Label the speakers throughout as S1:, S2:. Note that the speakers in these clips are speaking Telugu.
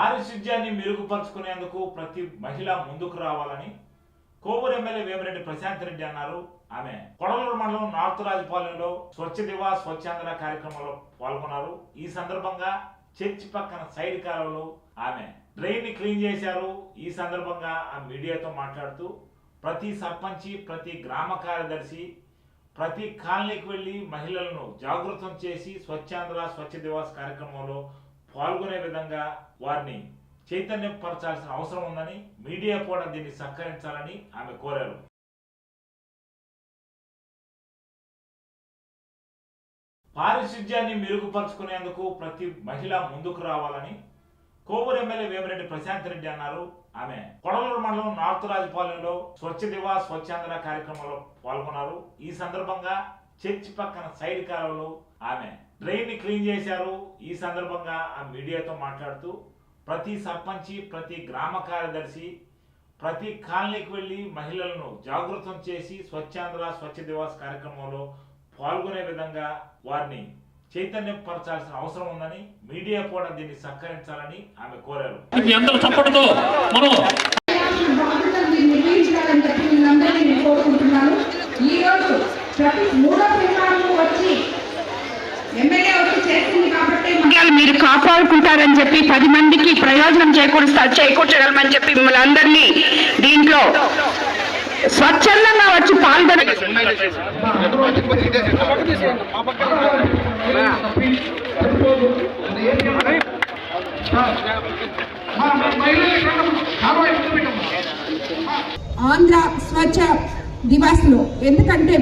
S1: పారిశుధ్యాన్ని మెరుగుపరుచుకునేందుకు ప్రతి మహిళ ముందుకు రావాలని కోవూరు ఎమ్మెల్యే వేమిరెడ్డి ప్రశాంత్ రెడ్డి అన్నారు. ఆమె కొడలూరు మండలం నార్త్ రాజపాలెంలో స్వచ్ఛ దివా స్వచ్ఛాంధ్ర కార్యక్రమంలో పాల్గొన్నారు. ఈ సందర్భంగా చర్చి పక్కన సైడ్ కాలంలో ఆమె డ్రైన్ని క్లీన్ చేశారు. ఈ సందర్భంగా ఆ మీడియాతో మాట్లాడుతూ ప్రతి సర్పంచి ప్రతి గ్రామ కార్యదర్శి ప్రతి కాలనీకి వెళ్ళి మహిళలను జాగృతం చేసి స్వచ్ఛాంధ్ర స్వచ్ఛ దివాస్ కార్యక్రమంలో పాల్గొనే విధంగా వారిని చైతన్యపరచాల్సిన అవసరం ఉందని మీడియా కూడా దీన్ని సహకరించాలని ఆమె కోరారు. పారిశుధ్యాన్ని మెరుగుపరుచుకునేందుకు ప్రతి మహిళ ముందుకు రావాలని కోవూరు ఎమ్మెల్యే వేమిరెడ్డి ప్రశాంత్ రెడ్డి అన్నారు. ఆమె కొడలూరు మండలం నార్త్ రాజపాలెంలో స్వచ్ఛ దివా స్వచ్ఛాంధ్ర కార్యక్రమంలో పాల్గొన్నారు. ఈ సందర్భంగా చర్చి పక్కన సైడ్ కాలంలో ఆమె డ్రైన్ క్లీన్ చేశారు. ఈ సందర్భంగా ఆ మీడియాతో మాట్లాడుతూ ప్రతి సర్పంచి ప్రతి గ్రామ కార్యదర్శి ప్రతి కాలనీకి వెళ్ళి మహిళలను జాగృతం చేసి స్వచ్ఛాంధ్ర స్వచ్ఛ దివాస్ కార్యక్రమంలో పాల్గొనే విధంగా వారిని చైతన్యపరచాల్సిన అవసరం ఉందని మీడియా కూడా దీన్ని సహకరించాలని ఆమె కోరారు
S2: మీ అందరూ చప్పటితో మనం
S3: బాధ్యతలు మీరు నిర్వహించాలని చెప్పి మిమ్మల్ని నేను కోరుకుంటున్నాను ఈ రోజు ప్రతి మూడో శనివారం వచ్చి ఎమ్మెల్యే వచ్చి చేసింది
S4: విషయాలు మీరు కాపాడుకుంటారని చెప్పి పది మందికి ప్రయోజనం చేకూరుస్తా చేకూర్చగలమని చెప్పి మిమ్మల్ని అందరినీ దీంట్లో స్వచ్ఛందంగా వచ్చి పాల్గొన
S3: ఆంధ్ర స్వచ్ఛ దివాస్లో ఎందుకంటే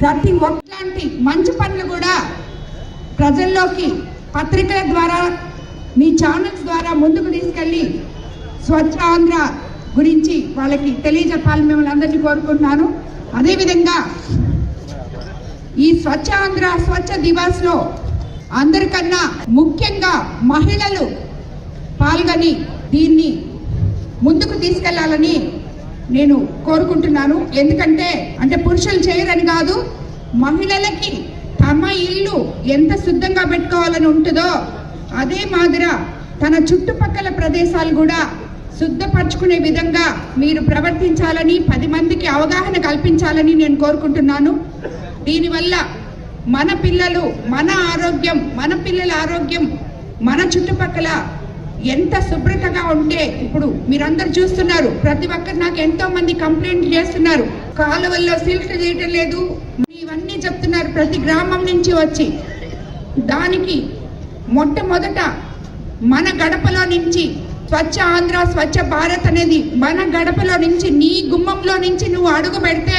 S3: ప్రతి ఒక్కలాంటి మంచి పనులు కూడా ప్రజల్లోకి పత్రికల ద్వారా మీ ఛానల్స్ ద్వారా ముందుకు తీసుకెళ్ళి స్వచ్ఛ ఆంధ్ర గురించి వాళ్ళకి తెలియజెప్పాలని మిమ్మల్ని అందరినీ కోరుకుంటున్నాను. అదేవిధంగా ఈ స్వచ్ఛ ఆంధ్ర స్వచ్ఛ దివాస్లో అందరికన్నా ముఖ్యంగా మహిళలు పాల్గొని దీన్ని ముందుకు తీసుకెళ్ళాలని నేను కోరుకుంటున్నాను. ఎందుకంటే అంటే పురుషులు చేయరని కాదు మహిళలకి తమ ఇల్లు ఎంత శుద్ధంగా పెట్టుకోవాలని ఉంటుందో అదే మాదిర తన చుట్టుపక్కల ప్రదేశాలు కూడా శుద్ధపరచుకునే విధంగా మీరు ప్రవర్తించాలని పది మందికి అవగాహన కల్పించాలని నేను కోరుకుంటున్నాను. దీనివల్ల మన పిల్లలు మన ఆరోగ్యం మన పిల్లల ఆరోగ్యం మన చుట్టుపక్కల ఎంత శుభ్రతగా ఉంటే ఇప్పుడు మీరందరూ చూస్తున్నారు. ప్రతి ఒక్కరు నాకు ఎంతో మంది కంప్లైంట్ చేస్తున్నారు. కాలువల్లో సిల్ట్ చేయటం లేదు. ఇవన్నీ చెప్తున్నారు ప్రతి గ్రామం నుంచి వచ్చి. దానికి మొట్టమొదట మన గడపలో నుంచి స్వచ్ఛ ఆంధ్ర స్వచ్ఛ భారత్ అనేది మన గడపలో నుంచి నీ గుమ్మంలో నుంచి నువ్వు అడుగు పెడితే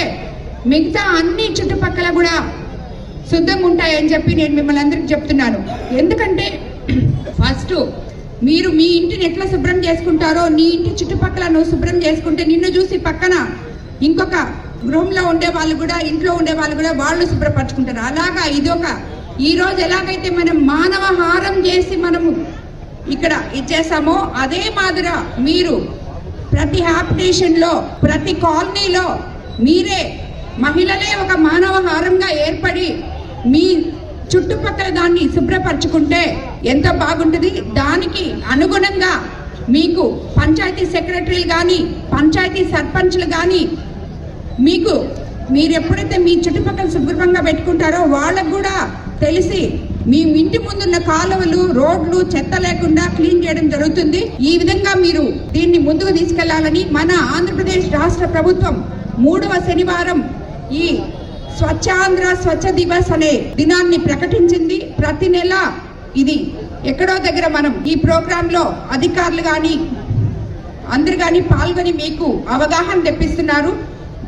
S3: మిగతా అన్ని చుట్టుపక్కల కూడా శుద్ధంగా ఉంటాయని చెప్పి నేను మిమ్మల్ని అందరికి చెప్తున్నాను. ఎందుకంటే ఫస్ట్ మీరు మీ ఇంటిని ఎట్లా శుభ్రం చేసుకుంటారో నీ ఇంటి చుట్టుపక్కల నువ్వు శుభ్రం చేసుకుంటే నిన్ను చూసి పక్కన ఇంకొక గృహంలో ఉండే వాళ్ళు కూడా ఇంట్లో ఉండే వాళ్ళు కూడా వాళ్ళు శుభ్రపరచుకుంటారు. అలాగా ఇదొక ఈ రోజు ఎలాగైతే మనం మానవ హారం చేసి మనము ఇక్కడ ఇచ్చేసామో అదే మాదిర మీరు ప్రతి హ్యాపిటేషన్లో ప్రతి కాలనీలో మీరే మహిళలే ఒక మానవ హారంగా ఏర్పడి మీ చుట్టుపక్కల దాన్ని శుభ్రపరచుకుంటే ఎంత బాగుంటుంది? దానికి అనుగుణంగా మీకు పంచాయతీ సెక్రటరీలు కానీ పంచాయతీ సర్పంచ్లు కానీ మీకు మీరు ఎప్పుడైతే మీ చుట్టుపక్కల శుభ్రంగా పెట్టుకుంటారో వాళ్ళకు కూడా తెలిసి మీ ఇంటి ముందున్న కాలువలు రోడ్లు చెత్త లేకుండా క్లీన్ చేయడం జరుగుతుంది. ఈ విధంగా మీరు దీన్ని ముందుకు తీసుకెళ్ళాలని మన ఆంధ్రప్రదేశ్ రాష్ట్ర ప్రభుత్వం మూడవ శనివారం ఈ స్వచ్ఛాంధ్ర స్వచ్ఛ దివస్ అనే దినాన్ని ప్రకటించింది. ప్రతి నెల ఇది ఎక్కడో దగ్గర మనం ఈ ప్రోగ్రామ్లో అధికారులు కానీ అందరు కానీ పాల్గొని మీకు అవగాహన తెప్పిస్తున్నారు.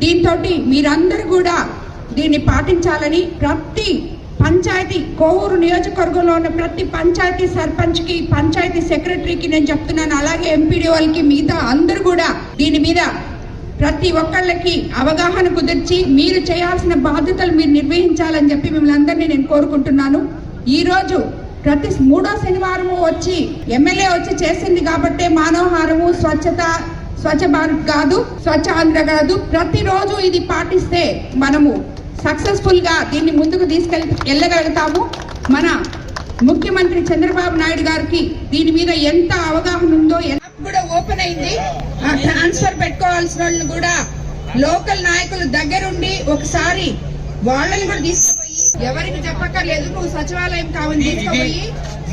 S3: దీంతో మీరందరూ కూడా దీన్ని పాటించాలని ప్రతి పంచాయతీ కోవూరు నియోజకవర్గంలో ఉన్న ప్రతి పంచాయతీ సర్పంచ్కి పంచాయతీ సెక్రటరీకి నేను చెప్తున్నాను. అలాగే ఎంపీడీ వాళ్ళకి మిగతా అందరూ కూడా దీని మీద ప్రతి ఒక్కళ్ళకి అవగాహన కుదిర్చి మీరు చేయాల్సిన బాధ్యతలు మీరు నిర్వహించాలని చెప్పి మిమ్మల్ని అందరినీ నేను కోరుకుంటున్నాను. ఈ రోజు ప్రతి మూడో శనివారము వచ్చి ఎమ్మెల్యే వచ్చి చేసింది కాబట్టే మానవహారము స్వచ్ఛత స్వచ్ఛ భారత్ కాదు స్వచ్ఛ ఆంధ్ర కాదు. ప్రతిరోజు ఇది పాటిస్తే మనము సక్సెస్ఫుల్గా దీన్ని ముందుకు తీసుకెళ్ళి వెళ్ళగలుగుతాము. మన ముఖ్యమంత్రి
S5: చంద్రబాబు నాయుడు గారికి దీని మీద ఎంత అవగాహన ఉందో ఎంత కూడా ఓపెన్ అయింది. ఆ ట్రాన్స్ఫర్ పెట్టుకోవాల్సిన వాళ్ళు కూడా లోకల్ నాయకులు దగ్గరుండి ఒకసారి వాళ్ళని కూడా తీసుకుపోయి ఎవరికి చెప్పక్కర్లేదు నువ్వు సచివాలయం కావాలని తీసుకుపోయి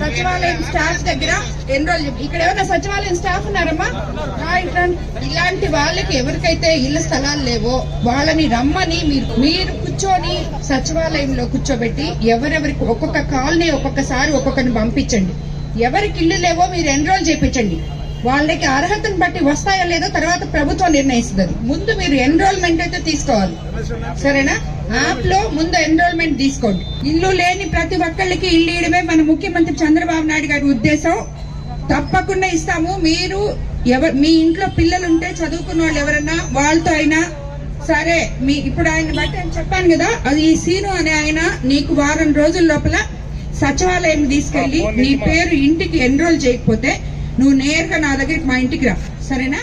S5: సచివాలయం స్టాఫ్ దగ్గర ఎన్రోల్ ఇక్కడ ఎవరైనా సచివాలయం స్టాఫ్ ఉన్నారమ్మా? ఇలాంటి వాళ్ళకి ఎవరికైతే ఇళ్ళ స్థలాలు లేవో వాళ్ళని రమ్మని మీరు మీరు కూర్చొని సచివాలయంలో కూర్చోబెట్టి ఎవరెవరికి ఒక్కొక్క కాలనీ ఒక్కొక్కసారి ఒక్కొక్కరిని పంపించండి. ఎవరికి ఇల్లు లేవో మీరు ఎన్రోల్ చేయించండి. వాళ్ళకి అర్హతను బట్టి వస్తాయో లేదో తర్వాత ప్రభుత్వం నిర్ణయిస్తుంది. ముందు మీరు ఎన్రోల్మెంట్ అయితే తీసుకోవాలి. సరేనా? యాప్లో ముందు ఎన్రోల్మెంట్ తీసుకోండి. ఇల్లు లేని ప్రతి ఒక్కళ్ళకి ఇల్లు ఇయడమే మన ముఖ్యమంత్రి చంద్రబాబు నాయుడు గారి ఉద్దేశం. తప్పకుండా ఇస్తాము. మీరు ఎవరు మీ ఇంట్లో పిల్లలు ఉంటే చదువుకున్న వాళ్ళు ఎవరన్నా వాళ్ళతో అయినా సరే మీ ఇప్పుడు ఆయన బట్టి నేను చెప్పాను కదా అది ఈ సీను అనే ఆయన నీకు వారం రోజుల లోపల సచివాలయం తీసుకెళ్ళి నీ పేరు ఇంటికి ఎన్రోల్ చేయకపోతే నువ్వు నేరుగా నా దగ్గరికి మా ఇంటికి రా. సరేనా?